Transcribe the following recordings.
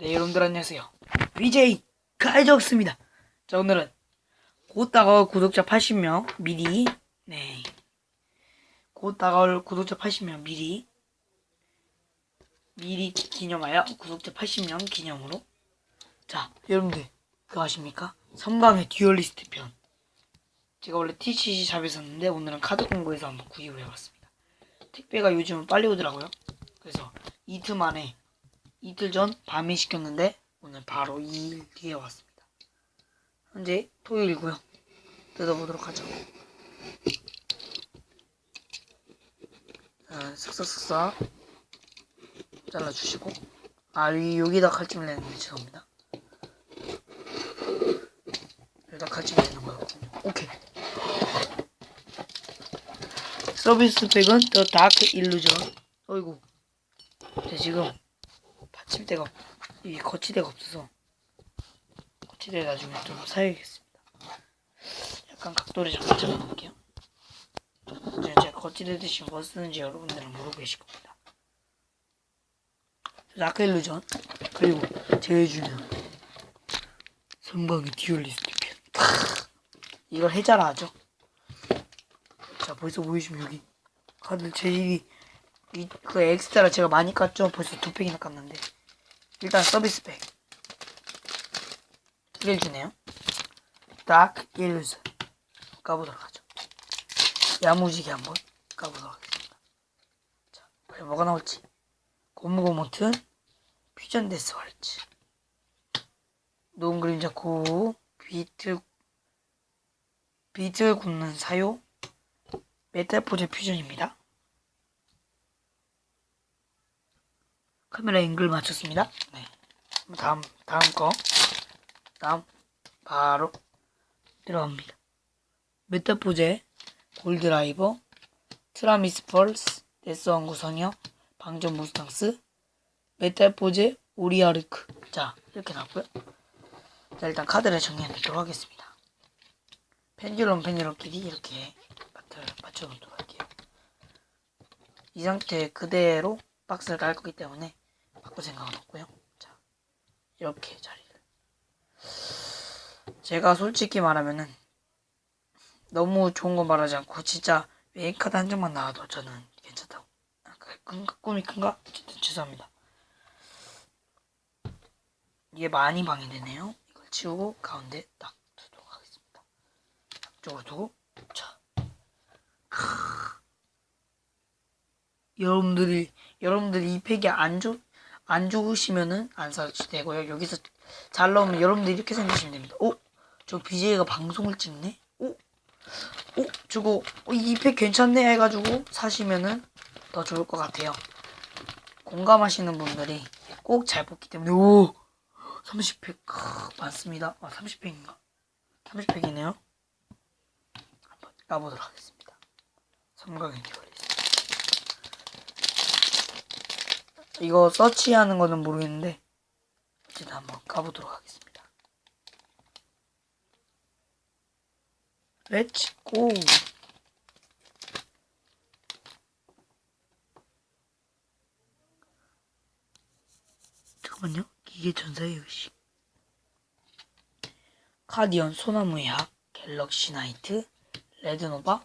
네 여러분들 안녕하세요. BJ 가이적스입니다. 자 오늘은 곧 다가올 구독자 80명 미리 네곧 다가올 구독자 80명 미리 미리 기념하여 구독자 80명 기념으로. 자 여러분들 그거 아십니까? 선방의 듀얼리스트 편. 제가 원래 TCC 샵에 었는데 오늘은 카드 공고에서 한번 구입을 해봤습니다. 택배가 요즘은 빨리 오더라고요. 그래서 이틀 만에 이틀 전 밤에 시켰는데 오늘 바로 2일 뒤에 왔습니다. 현재 토요일이고요. 뜯어보도록 하죠. 자, 싹싹싹싹 잘라주시고 아 이- 여기다 칼집을 내는데 죄송합니다. 여기다 칼집을 내는 거였군요. 오케이. 서비스 백은 더 다크 일루전. 어이구. 저 지금 받 침대가 없- 이 거치대가 없어서 거치대 나중에 좀 사야겠습니다. 약간 각도를 잠깐 잡아볼게요. 제가 거치대 대신 뭐 쓰는지 여러분들은 모르고 계실 겁니다. 라크 일루전 그리고 제일 중요한 선방의 듀얼리스트 편 크, 이걸 해자라 하죠. 자 벌써 보이시면 여기 카드 재질이 이, 그 엑스트라 제가 많이 깠죠? 벌써 두 팩이나 깠는데. 일단 서비스 팩. 이걸 주네요. 다크 일루즈. 까보도록 하죠. 야무지게 한번 까보도록 하겠습니다. 자, 과연 뭐가 나올지. 고무고모튼, 퓨전 데스 활치. 노은 그림자 고, 비틀, 비틀 굽는 사요, 메탈 포즈 퓨전입니다. 카메라 앵글 맞췄습니다. 네. 다음 다음 거 다음 바로 들어갑니다. 메타포제 골드라이버 트라미스 펄스 데스왕 구 성역 방전 무스탕스 메탈포제 오리아르크 자 이렇게 나왔고요. 자 일단 카드를 정리해놓도록 하겠습니다. 펜듈럼 펜듈럼끼리 이렇게 맞춰, 맞춰놓도록 할게요. 이 상태 그대로 박스를 깔 거기 때문에 바꿀 생각은 없고요. 자, 이렇게 자리를. 제가 솔직히 말하면은 너무 좋은 거 말하지 않고 진짜 메인 카드 한 장만 나와도 저는 괜찮다고. 아, 그- 큰가? 꿈이 큰가? 죄송합니다. 이게 많이 방해되네요. 이걸 치우고 가운데 딱 두도록 하겠습니다. 앞쪽으로 두고 자. 여러분들이 여러분들이 이 팩이 안 좋, 안 좋으시면은 안 사도 되고요. 여기서 잘 나오면 여러분들 이렇게 생각하시면 됩니다. 오, 저 BJ가 방송을 찍네. 오, 오, 저거 이팩 괜찮네 해가지고 사시면은 더 좋을 것 같아요. 공감하시는 분들이 꼭 잘 뽑기 때문에 오, 30팩 크, 많습니다. 아, 30팩인가? 30팩이네요. 한번 까보도록 하겠습니다. 삼각형 듀얼리스트. 이거 서치하는 거는 모르겠는데 어쨌든 한번 가보도록 하겠습니다. 렛츠 고! 잠깐만요. 기계 전사의 의식. 카디언 소나무의 학, 갤럭시 나이트, 레드노바,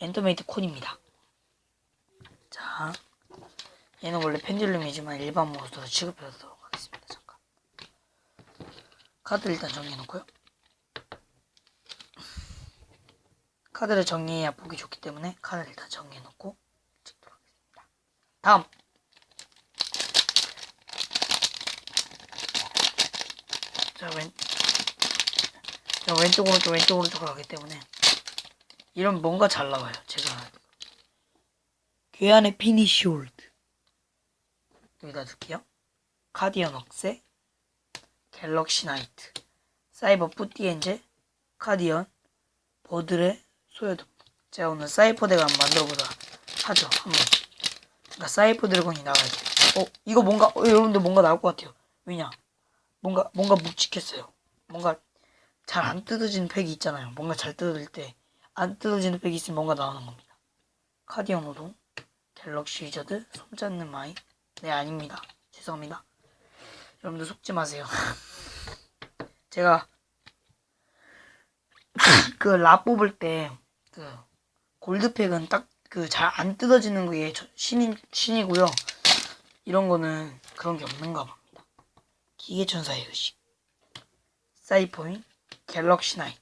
엔더메이트 콘입니다. 자, 얘는 원래 펜듈럼이지만 일반 모드로 취급하도록 하겠습니다. 잠깐. 카드 일단 정리해놓고요. 카드를 정리해야 보기 좋기 때문에 카드를 일단 정리해놓고 찍도록 하겠습니다. 다음. 자, 왼, 자, 왼쪽, 오른쪽, 왼쪽, 오른쪽으로 가기 때문에 이런 뭔가 잘 나와요. 제가. 괴한의 피니쉬 홀드. 여기다 둘게요. 카디언 억세, 갤럭시 나이트, 사이버 뿌띠엔젤, 카디언, 버들의 소여도. 제가 오늘 사이퍼 덱을 한번 만들어보자 하죠. 한번. 그러니까 사이퍼 드래곤이 나와야지. 어, 이거 뭔가, 어, 여러분들 뭔가 나올 것 같아요. 왜냐? 뭔가, 뭔가 묵직했어요. 뭔가 잘 안 뜯어지는 팩이 있잖아요. 뭔가 잘 뜯어질 때 안 뜯어지는 팩이 있으면 뭔가 나오는 겁니다. 카디언 오동, 갤럭시 위저드, 손 잡는 마이. 네, 아닙니다. 죄송합니다. 여러분들 속지 마세요. 제가 그 라 뽑을 때 그 골드팩은 딱 그 잘 안 뜯어지는 게 저- 신인 신이고요. 이런 거는 그런 게 없는가 봅니다. 기계천사의 의식, 사이퍼인, 갤럭시 나이트,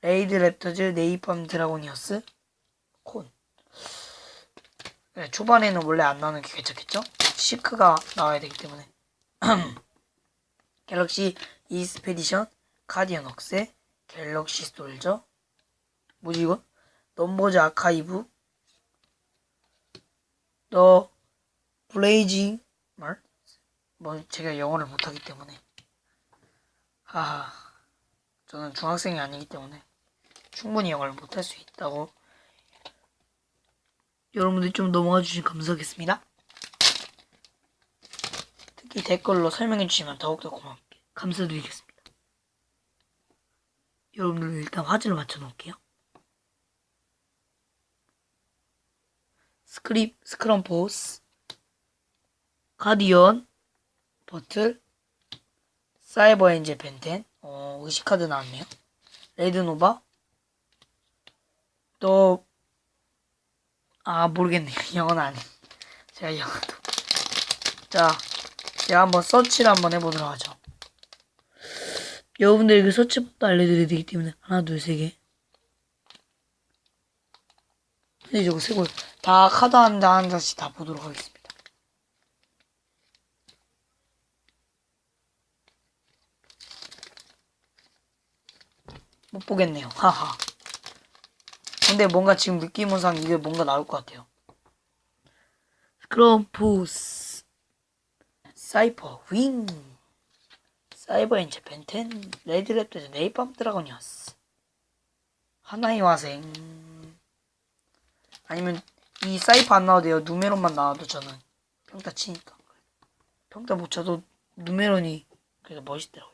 레이드 랩터즈, 네이팜 드라고니어스, 콘. 네, 초반에는 원래 안 나오는 게 괜찮겠죠? 시크가 나와야 되기 때문에. 갤럭시 이스페디션, 가디언 억세, 갤럭시 솔저, 뭐지 이거? 넘버즈 아카이브, 더 블레이징 말? 뭐 제가 영어를 못하기 때문에 하하 저는 중학생이 아니기 때문에 충분히 영어를 못할 수 있다고 여러분들 좀 넘어가 주시면 감사하겠습니다. 특히 댓글로 설명해 주시면 더욱더 고맙게 감사드리겠습니다. 여러분들 일단 화질을 맞춰 놓을게요. 스크립, 스크럼포스, 가디언, 버틀, 사이버 엔젤 벤텐, 어, 의식카드 나왔네요. 레드노바, 또, 아, 모르겠네요. 영어는 아니. 제가 영어도. 자, 제가 한번 서치를 한번 해보도록 하죠. 여러분들에게 서치법도 알려드려야 되기 때문에 하나, 둘, 세 개. 근데 저거 세골 다 카드 한 장 한 장씩 다 보도록 하겠습니다. 못 보겠네요. 하하. 근데 뭔가 지금 느낌상 이게 뭔가 나올 것 같아요. 스크럼푸스. 사이퍼 윙. 사이버 엔체 벤텐 레드랩터즈 네이팜 드라고니어스 하나의 화생. 아니면 이 사이퍼 안 나와도 돼요. 누메론만 나와도 저는 평타 치니까. 평타 못 쳐도 누메론이 그래도 멋있더라고요